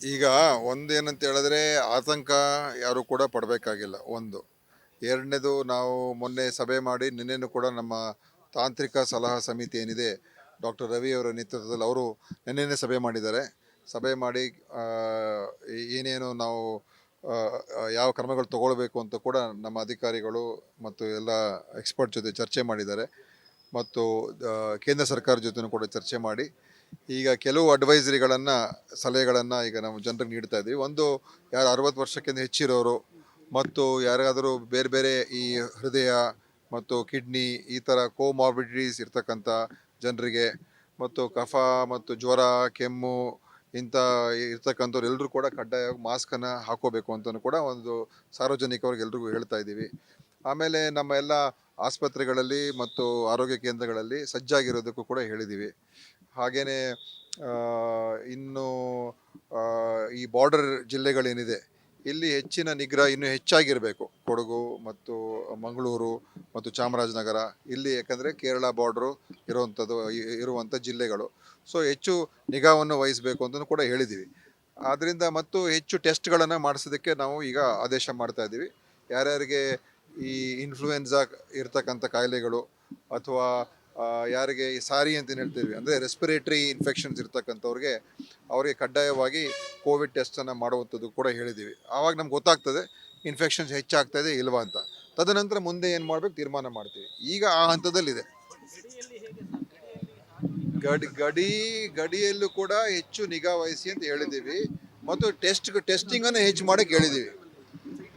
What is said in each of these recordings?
ಈಗ ಒಂದೇನಂತ ಹೇಳಿದ್ರೆ ಆತಂಕ ಯಾರು ಕೂಡ ಪಡಬೇಕಾಗಿಲ್ಲ. ಒಂದು. ಎರಡನೇದು ನಾವು ಮೊನ್ನೆ ಸಭೆ ಮಾಡಿ ನಿನ್ನೆನೂ ಕೂಡ ನಮ್ಮ ತಾಂತ್ರಿಕ ಸಲಹಾ ಸಮಿತಿ ಏನಿದೆ, ಡಾಕ್ಟರ್ ರವಿ ಅವರ ನೇತೃತ್ವದಲ್ಲಿ ಅವರು ನಿನ್ನೆ ಸಭೆ ಮಾಡಿದ್ದಾರೆ. ಸಭೆ ಮಾಡಿ ಏನೇನು ನಾವು ಯಾವ ಕ್ರಮಗಳು ತಗೊಳ್ಬೇಕು ಅಂತ ಕೂಡ ನಮ್ಮ ಅಧಿಕಾರಿಗಳು ಮತ್ತು ಎಲ್ಲ ಎಕ್ಸ್ಪರ್ಟ್ ಜೊತೆ ಚರ್ಚೆ ಮಾಡಿದ್ದಾರೆ. ಮತ್ತು ಕೇಂದ್ರ ಸರ್ಕಾರ ಜೊತೆನೂ ಕೂಡ ಚರ್ಚೆ ಮಾಡಿ ಈಗ ಕೆಲವು ಅಡ್ವೈಸರಿಗಳನ್ನು, ಸಲಹೆಗಳನ್ನು ಈಗ ನಾವು ಜನರಿಗೆ ನೀಡ್ತಾ ಇದ್ದೀವಿ. ಒಂದು ಯಾರು ಅರವತ್ತು ವರ್ಷಕ್ಕಿಂತ ಹೆಚ್ಚಿರೋರು ಮತ್ತು ಯಾರಾದರೂ ಬೇರೆ ಬೇರೆ ಈ ಹೃದಯ ಮತ್ತು ಕಿಡ್ನಿ ಈ ಥರ ಕೋಮಾರ್ಬಿಡಿಟೀಸ್ ಇರ್ತಕ್ಕಂಥ ಜನರಿಗೆ ಮತ್ತು ಕಫ ಮತ್ತು ಜ್ವರ, ಕೆಮ್ಮು ಇಂಥ ಇರ್ತಕ್ಕಂಥವ್ರು ಎಲ್ಲರೂ ಕೂಡ ಕಡ್ಡಾಯವಾಗಿ ಮಾಸ್ಕನ್ನು ಹಾಕೋಬೇಕು ಅಂತಲೂ ಕೂಡ ಒಂದು ಸಾರ್ವಜನಿಕವಾಗಿ ಎಲ್ರಿಗೂ ಹೇಳ್ತಾ ಇದ್ದೀವಿ. ಆಮೇಲೆ ನಮ್ಮ ಎಲ್ಲ ಆಸ್ಪತ್ರೆಗಳಲ್ಲಿ ಮತ್ತು ಆರೋಗ್ಯ ಕೇಂದ್ರಗಳಲ್ಲಿ ಸಜ್ಜಾಗಿರೋದಕ್ಕೂ ಕೂಡ ಹೇಳಿದ್ದೀವಿ. ಹಾಗೆಯೇ ಇನ್ನು ಈ ಬಾರ್ಡರ್ ಜಿಲ್ಲೆಗಳೇನಿದೆ, ಇಲ್ಲಿ ಹೆಚ್ಚಿನ ನಿಗ್ರಹ ಇನ್ನೂ ಹೆಚ್ಚಾಗಿರಬೇಕು. ಕೊಡಗು ಮತ್ತು ಮಂಗಳೂರು ಮತ್ತು ಚಾಮರಾಜನಗರ, ಇಲ್ಲಿ ಯಾಕಂದರೆ ಕೇರಳ ಬಾರ್ಡ್ರು ಇರುವಂಥದ್ದು ಇರುವಂಥ ಜಿಲ್ಲೆಗಳು. ಸೊ, ಹೆಚ್ಚು ನಿಗಾವನ್ನು ವಹಿಸಬೇಕು ಅಂತಲೂ ಕೂಡ ಹೇಳಿದ್ದೀವಿ. ಆದ್ದರಿಂದ ಮತ್ತು ಹೆಚ್ಚು ಟೆಸ್ಟ್ಗಳನ್ನು ಮಾಡಿಸೋದಕ್ಕೆ ನಾವು ಈಗ ಆದೇಶ ಮಾಡ್ತಾ ಇದ್ದೀವಿ. ಯಾರ್ಯಾರಿಗೆ ಈ ಇನ್ಫ್ಲೂಯೆನ್ಸಾ ಇರ್ತಕ್ಕಂಥ ಕಾಯಿಲೆಗಳು ಅಥವಾ ಯಾರಿಗೆ ಈ ಸಾರಿ ಅಂತ ಹೇಳ್ತೀವಿ, ಅಂದರೆ ರೆಸ್ಪಿರೇಟರಿ ಇನ್ಫೆಕ್ಷನ್ಸ್ ಇರ್ತಕ್ಕಂಥವ್ರಿಗೆ ಅವರಿಗೆ ಕಡ್ಡಾಯವಾಗಿ ಕೋವಿಡ್ ಟೆಸ್ಟನ್ನು ಮಾಡುವಂಥದ್ದು ಕೂಡ ಹೇಳಿದ್ದೀವಿ. ಆವಾಗ ನಮ್ಗೆ ಗೊತ್ತಾಗ್ತದೆ ಇನ್ಫೆಕ್ಷನ್ಸ್ ಹೆಚ್ಚಾಗ್ತಾ ಇದೆ ಇಲ್ವಾ ಅಂತ. ತದನಂತರ ಮುಂದೆ ಏನು ಮಾಡಬೇಕು, ತೀರ್ಮಾನ ಮಾಡ್ತೀವಿ. ಈಗ ಆ ಹಂತದಲ್ಲಿದೆ. ಗಡಿ ಗಡಿ, ಗಡಿಯಲ್ಲೂ ಕೂಡ ಹೆಚ್ಚು ನಿಗಾ ವಹಿಸಿ ಅಂತ ಹೇಳಿದ್ದೀವಿ. ಮತ್ತು ಟೆಸ್ಟ್ ಟೆಸ್ಟಿಂಗನ್ನು ಹೆಚ್ಚು ಮಾಡೋಕ್ಕೆ ಹೇಳಿದ್ದೀವಿ.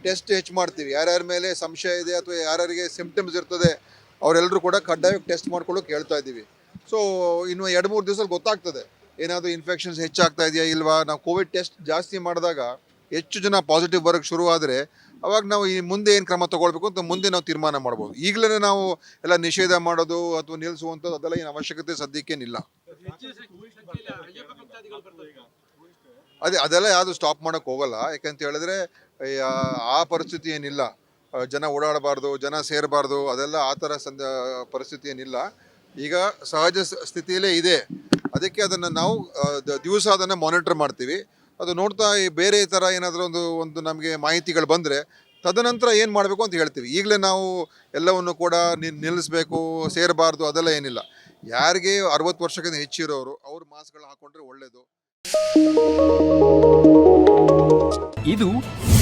ಟೆಸ್ಟ್ ಹೆಚ್ಚು ಮಾಡ್ತೀವಿ. ಯಾರ್ಯಾರ ಮೇಲೆ ಸಂಶಯ ಇದೆ ಅಥವಾ ಯಾರ್ಯಾರಿಗೆ ಸಿಂಪ್ಟಮ್ಸ್ ಇರ್ತದೆ ಅವರೆಲ್ಲರೂ ಕೂಡ ಕಡ್ಡಾಯವಾಗಿ ಟೆಸ್ಟ್ ಮಾಡ್ಕೊಳ್ಳೋಕೆ ಹೇಳ್ತಾ ಇದ್ದೀವಿ. ಸೊ ಇನ್ನು ಎರಡು ಮೂರು ದಿವಸದಲ್ಲಿ ಗೊತ್ತಾಗ್ತದೆ. ಏನಾದರೂ ಇನ್ಫೆಕ್ಷನ್ಸ್ ಹೆಚ್ಚಾಗ್ತಾ ಇದೆಯಾ ಇಲ್ವಾ? ನಾವು ಕೋವಿಡ್ ಟೆಸ್ಟ್ ಜಾಸ್ತಿ ಮಾಡಿದಾಗ ಹೆಚ್ಚು ಜನ ಪಾಸಿಟಿವ್ ಬರೋಕ್ಕೆ ಶುರು ಆದರೆ ಅವಾಗ ನಾವು ಈ ಮುಂದೆ ಏನು ಕ್ರಮ ತೊಗೊಳ್ಬೇಕು ಅಂತ ಮುಂದೆ ನಾವು ತೀರ್ಮಾನ ಮಾಡ್ಬೋದು. ಈಗಲೇ ನಾವು ಎಲ್ಲ ನಿಷೇಧ ಮಾಡೋದು ಅಥವಾ ನಿಲ್ಲಿಸುವಂಥದ್ದು ಅದೆಲ್ಲ ಏನು ಅವಶ್ಯಕತೆ ಸದ್ಯಕ್ಕೇನಿಲ್ಲ. ಅದೇ ಅದೆಲ್ಲ ಯಾವುದು ಸ್ಟಾಪ್ ಮಾಡೋಕ್ಕೆ ಹೋಗಲ್ಲ. ಯಾಕಂತ ಹೇಳಿದ್ರೆ ಆ, ಪರಿಸ್ಥಿತಿ ಏನಿಲ್ಲ. ಜನ ಓಡಾಡಬಾರ್ದು ಜನ ಸೇರಬಾರ್ದು ಅದೆಲ್ಲ ಆ ಥರ ಸಂದ ಪರಿಸ್ಥಿತಿ ಏನಿಲ್ಲ. ಈಗ ಸಹಜ ಸ್ಥಿತಿಯಲ್ಲೇ ಇದೆ. ಅದಕ್ಕೆ ಅದನ್ನು ನಾವು ದಿವಸ ಅದನ್ನು ಮಾನಿಟರ್ ಮಾಡ್ತೀವಿ. ಅದು ನೋಡ್ತಾ ಬೇರೆ ಥರ ಏನಾದರೂ ಒಂದು ಒಂದು ನಮಗೆ ಮಾಹಿತಿಗಳು ಬಂದರೆ ತದನಂತರ ಏನು ಮಾಡಬೇಕು ಅಂತ ಹೇಳ್ತೀವಿ. ಈಗಲೇ ನಾವು ಎಲ್ಲವನ್ನು ಕೂಡ ನಿಲ್ಲಿಸ್ಬೇಕು ಸೇರಬಾರ್ದು ಅದೆಲ್ಲ ಏನಿಲ್ಲ. ಯಾರಿಗೆ ಅರವತ್ತು ವರ್ಷಕ್ಕಿಂತ ಹೆಚ್ಚಿರೋರು ಅವ್ರು ಮಾಸ್ಕ್ಗಳು ಹಾಕೊಂಡ್ರೆ ಒಳ್ಳೆಯದು ಇದು